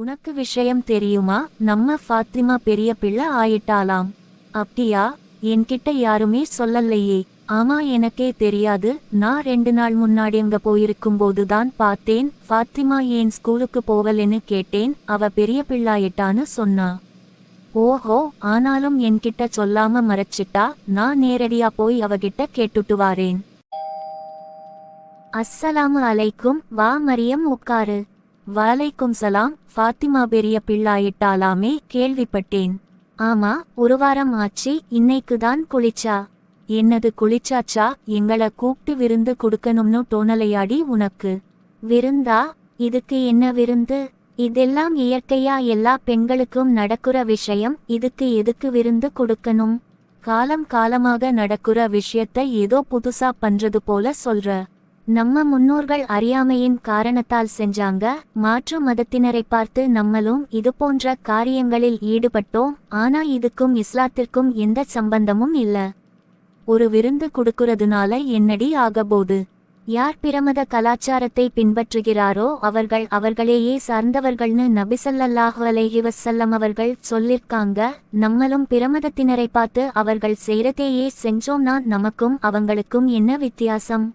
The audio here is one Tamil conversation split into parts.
உனக்கு விஷயம் தெரியுமா? நம்ம ஃபாத்திமா பெரிய பிள்ளை ஆயிட்டாலாம் அப்படியா? என்கிட்ட யாருமே சொல்லலையே. ஆமா எனக்கே தெரியாது. நான் ரெண்டு நாள் முன்னாடி அங்க போயிருக்கும் போதுதான் பார்த்தேன். ஃபாத்திமா ஏன் ஸ்கூலுக்கு போகலன்னு கேட்டேன். அவ பெரிய பிள்ளாயிட்டான்னு சொன்னா. ஓஹோ ஆனாலும் என்கிட்ட சொல்லாம மறைச்சிட்டா? நான் நேரடியா போய் அவகிட்ட கேட்டுட்டு வாரேன். அஸ்ஸலாமு அலைக்கும். வா மரியம் உட்காரு. வலைக்கும் சலாம் ஃபாத்திமா பெரிய பிள்ளாயிட்டாலாமே கேள்விப்பட்டேன். ஆமா ஒரு வாரம் ஆச்சு இன்னைக்கு தான் குளிச்சா? என்னது குளிச்சாச்சா? எங்கள கூப்பிட்டு விருந்து கொடுக்கணும்னு தோணலையாடி உனக்கு. விருந்தா? இதுக்கு என்ன விருந்து? இதெல்லாம் இயற்கையா எல்லா பெண்களுக்கும் நடக்குற விஷயம் இதுக்கு எதுக்கு விருந்து கொடுக்கணும்? காலம் காலமாக நடக்குற விஷயத்த ஏதோ புதுசா பண்றது போல சொல்ற. நம்ம முன்னோர்கள் அறியாமையின் காரணத்தால் செஞ்சாங்க மாற்று மதத்தினரை பார்த்து நம்மளும் இது போன்ற காரியங்களில் ஈடுபட்டோம் ஆனா இதுக்கும் இஸ்லாத்திற்கும் எந்த சம்பந்தமும் இல்ல. ஒரு விருந்து கொடுக்கறதுனால என்னடி ஆகபோது? யார் பிரமத கலாச்சாரத்தை பின்பற்றுகிறாரோ அவர்கள் அவர்களையே சார்ந்தவர்கள்னு நபிசல்லாஹு அலைஹி வசல்லம் அவர்கள் சொல்லிருக்காங்க நம்மளும் பிரமதத்தினரை பார்த்து அவர்கள் செய்யறதையே செஞ்சோம்னா நமக்கும் அவங்களுக்கும் என்ன வித்தியாசம்?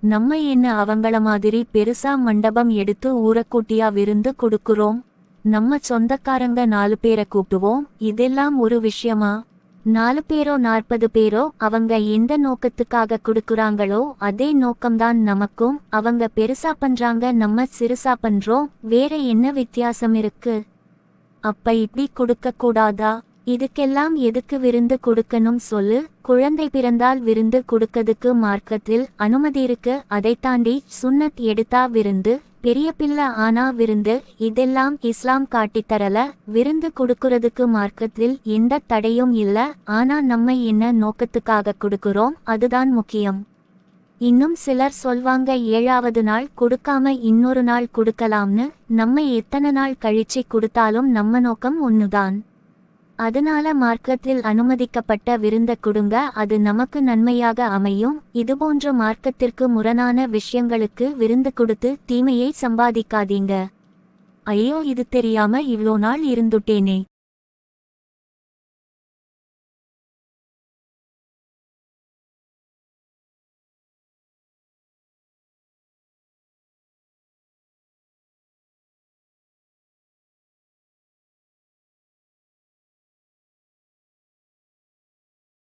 நம்ம என்ன அவங்கள மாதிரி பெருசா மண்டபம் எடுத்து ஊரக்கூட்டியா விருந்து கொடுக்குறோம்? நம்ம சொந்தக்காரங்க நாலு பேரை கூப்பிடுவோம் இதெல்லாம் ஒரு விஷயமா? நாலு பேரோ நாற்பது பேரோ அவங்க எந்த நோக்கத்துக்காக கொடுக்குறாங்களோ அதே நோக்கம்தான் நமக்கும். அவங்க பெருசா பண்றாங்க நம்ம சிறுசா பண்றோம். வேற என்ன வித்தியாசம் இருக்கு? அப்ப இப்படி கொடுக்க கூடாதா இதுக்கெல்லாம் எதுக்கு விருந்து கொடுக்கணும் சொல்லு. குழந்தை பிறந்தால் விருந்து கொடுக்கதுக்கு மார்க்கத்தில் அனுமதி இருக்கு. அதை தாண்டி சுன்னத் எடுத்தா விருந்து பெரிய பிள்ளை ஆனா விருந்து இதெல்லாம் இஸ்லாம் காட்டித்தரல விருந்து கொடுக்கறதுக்கு மார்க்கத்தில் எந்த தடையும் இல்ல. ஆனா நம்ம என்ன நோக்கத்துக்காக கொடுக்கிறோம்? அதுதான் முக்கியம். இன்னும் சிலர் சொல்வாங்க ஏழாவது நாள் கொடுக்காம இன்னொரு நாள் கொடுக்கலாம்னு. நம்ம எத்தனை நாள் கழிச்சு கொடுத்தாலும் நம்ம நோக்கம் ஒன்னுதான் அதனால மார்க்கத்தில் அனுமதிக்கப்பட்ட விருந்த கொடுங்க அது நமக்கு நன்மையாக அமையும். இதுபோன்ற மார்க்கத்திற்கு முரணான விஷயங்களுக்கு விருந்து கொடுத்து தீமையை சம்பாதிக்காதீங்க. ஐயோ இது தெரியாம இவ்வளோ நாள் இருந்துட்டேனே.